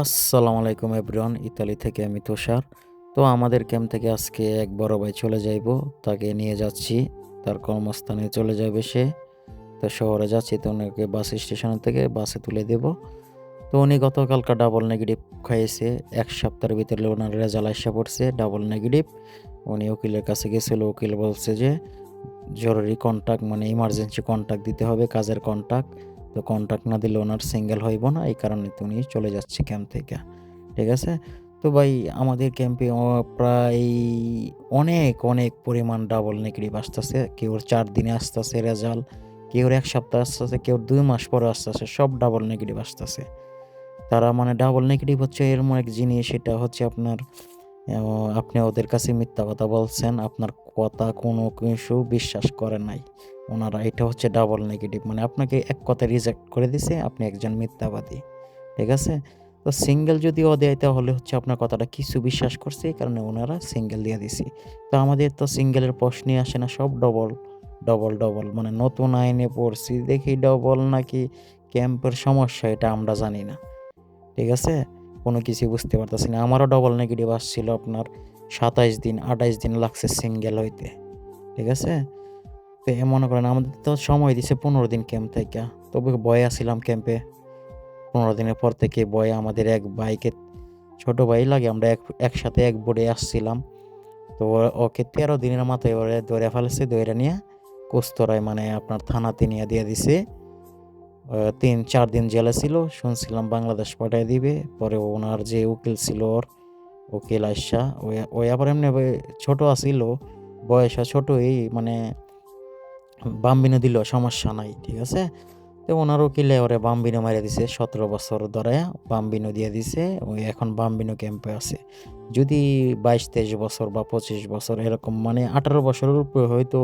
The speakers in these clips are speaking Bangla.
আসসালামু আলাইকুম এভরিওয়ান, ইতালি থেকে আমি তুষার। তো আমাদের ক্যাম্প থেকে আজকে এক বড় ভাই চলে যাইব, তাকে নিয়ে যাচ্ছি। তার কর্মস্থানে চলে যাবে সে। তো শহরে যাচ্ছি, তো ওনাকে বাস স্টেশন থেকে বাসে তুলে দেব। তো উনি গতকালকা ডাবল নেগেটিভ খাইয়েছে এক সপ্তাহের ভিতরে ওনার রেজাল্ট আসা পড়ছে ডাবল নেগেটিভ উনি উকিলের কাছে গেছিল, উকিল বলছে যে, জরুরি কন্ট্যাক্ট মানে ইমার্জেন্সি কন্ট্যাক্ট দিতে হবে, কাজের কন্ট্যাক্ট তো কন্ট্যাক্ট না দিলে ওনার সিঙ্গেল হইব না, এই কারণে উনি চলে যাচ্ছে ক্যাম্প থেকে। ঠিক আছে? তো ভাই, আমাদের ক্যাম্পে প্রায় অনেক অনেক পরিমাণ ডাবল নেগেটিভ আসতেছে। কেউ চার দিনে আসতেছে রেজাল্ট কেউ এক সপ্তাহ আসতেছে কেউ দুই মাস পরে আসতেছে, সব ডাবল নেগেটিভ আসতেছে। তারা মানে ডাবল নেগেটিভ হচ্ছে এরকম এক জিনিস, সেটা হচ্ছে আপনার আপনি ওদের কাছে মিথ্যা কথা বলছেন, আপনার কথা কোনো কিছু বিশ্বাস করে নাই। ওনারা, এটা হচ্ছে ডাবল নেগেটিভ মানে আপনাকে এক কথা রিজেক্ট করে দিছে, আপনি একজন মিথ্যাবাদী, ঠিক আছে? তো সিঙ্গেল যদি ও দেয়, তাহলে হচ্ছে আপনার কথাটা কিছু বিশ্বাস করছে, এই কারণে ওনারা সিঙ্গেল দিয়ে দিছি। তো আমাদের তো সিঙ্গেলের প্রশ্নই আসে না, সব ডবল ডবল ডবল মানে নতুন আইনে পড়ছি দেখি ডবল নাকি ক্যাম্পের সমস্যা, এটা আমরা জানি না, ঠিক আছে? কোনো কিছু বুঝতে পারতেছি না। আমারও ডবল নেগেটিভ আসছিল আপনার সাতাইশ দিন, আঠাইশ দিন লাগছে সিঙ্গেল হইতে, ঠিক আছে? তো এ মনে করেন আমাদের তো সময় দিছে পনেরো দিন ক্যাম্প থেকে। তবে বয়ে আসছিলাম ক্যাম্পে পনেরো দিনের পর থেকে বয়ে আমাদের এক বাইকে ছোট ভাই লাগে, আমরা এক, একসাথে এক বোর্ডে আসছিলাম। তো ওকে তেরো দিনের মাথায় ধরে ফেলেছে ধরে নিয়ে কুস্তরায় মানে আপনার থানাতে নিয়ে দিয়ে দিছে। তিন, চার দিন জেলে ছিল, শুনছিলাম বাংলাদেশ পাঠিয়ে দিবে, পরে ওনার যে উকিল ছিল ওর উকিল আইসা ওই আবার এমনি ছোটো আসিল বয়স ছোটই মানে বাম্বিনো দিল, সমস্যা নাই, ঠিক আছে? তো ওনার উকিলে ওরে বাম্বিনো মারে দিছে, সতেরো বছর ধরে বাম্বিনো দিয়ে দিছে, ওই এখন বাম্বিনো ক্যাম্পে আছে। যদি বাইশ, তেইশ বছর বা পঁচিশ বছর এরকম মানে আঠারো বছরের উপরে হয়তো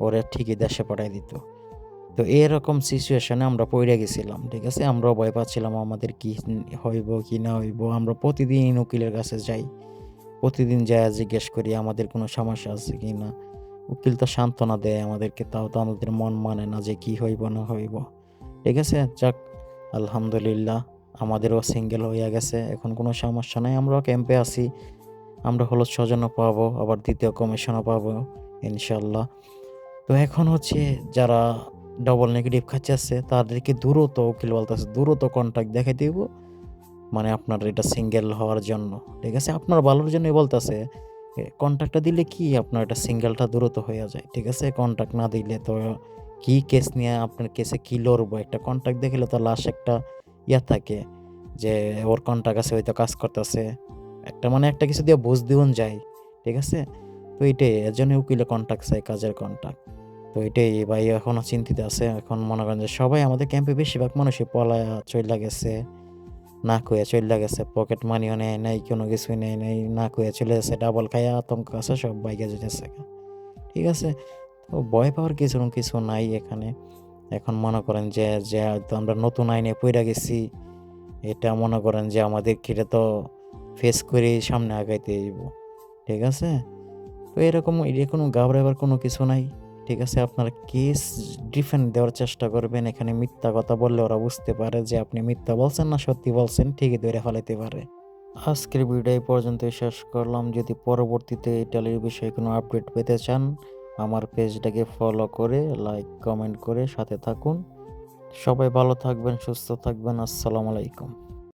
ওরা ঠিকই দেশে পাঠাই দিত। তো এরকম সিচুয়েশনে আমরা পড়ে গেছিলাম, ঠিক আছে? আমরাও ভয় পাচ্ছিলাম আমাদের কি হইব, কি না হইব। আমরা প্রতিদিন উকিলের কাছে যাই। প্রতিদিন যাই জিজ্ঞেস করি, আমাদের কোনো সমস্যা আছে কি না? উকিল তো সান্ত্বনা দেয় আমাদেরকে, তাও তো আমাদের মন মানে না যে কি হইব, না হইব। ঠিক আছে? যাক, আলহামদুলিল্লাহ, আমাদেরও সিঙ্গেল হইয়া গেছে। এখন কোনো সমস্যা নাই, আমরাও ক্যাম্পে আছি। আমরা হলো স্বজনও পাবো, আবার দ্বিতীয় কমিশনও পাবো ইনশাল্লাহ তো এখন হচ্ছে যারা ডবল নেগেটিভ খাচ্ছে তাদেরকে দ্রুত, উকিল বলতেছে, দ্রুত কন্ট্যাক্ট দেখে দিব মানে আপনার এটা সিঙ্গেল হওয়ার জন্য, ঠিক আছে? আপনার ভালোর জন্যই বলতেছে কন্ট্যাক্টটা দিলে কি আপনার এটা সিঙ্গেলটা দ্রুত হয়ে যায়, ঠিক আছে? কন্ট্যাক্ট না দিলে তো কি কেস নিয়ে আপনার কেসে কী লড়বো? একটা কন্ট্যাক্ট দেখলে তো লাস্ট একটা ইয়া থাকে, যে ওর কন্ট্যাক্ট আছে, হয়তো কাজ করতেছে। একটা মানে একটা কিছু দিয়ে বুঝ দিউন যায়, ঠিক আছে? তো এটাই, এর জন্য উকিলে কন্ট্যাক্ট চাই, কাজের কন্ট্যাক্ট তো এটাই ভাই এখনও চিন্তিত আছে। এখন মনে করেন যে সবাই আমাদের ক্যাম্পে বেশিরভাগ মানুষই পলায়া চলে গেছে, না কুয়ে চলে গেছে পকেট মানিও নেয় নাই, কোনো কিছুই নেই নেই, না কুয়ে চলে গেছে ডাবল খাইয়া আতঙ্ক আছে, সব বাইকে যেতেছে ঠিক আছে? তো ভয় পাওয়ার কিছু কিছু নাই এখানে। এখন মনে করেন যে যে আমরা নতুন আইনে পড়ে গেছি, এটা মনে করেন যে আমাদের কিরে তো ফেস করে সামনে আগাইতে যাব ঠিক আছে? তো এরকম এটা কোনো ঘাবড়াবার কোনো কিছু নাই। ঠিক আছে, আপনারা কেস ডিফেন্ড দেওয়ার চেষ্টা করবেন। এখানে মিথ্যা কথা বললে ওরা বুঝতে পারে যে আপনি মিথ্যা বলছেন না, সত্যি বলছেন, ঠিকই ধরে ফেলাইতে পারে। আজকের ভিডিও এই শেষ করলাম। যদি পরবর্তীতে ইটালির বিষয়ে কোনো আপডেট পেতে চান, আমার পেজটাকে ফলো করে লাইক কমেন্ট করে সাথে থাকুন। সবাই ভালো থাকবেন, সুস্থ থাকবেন। আসসালামু আলাইকুম।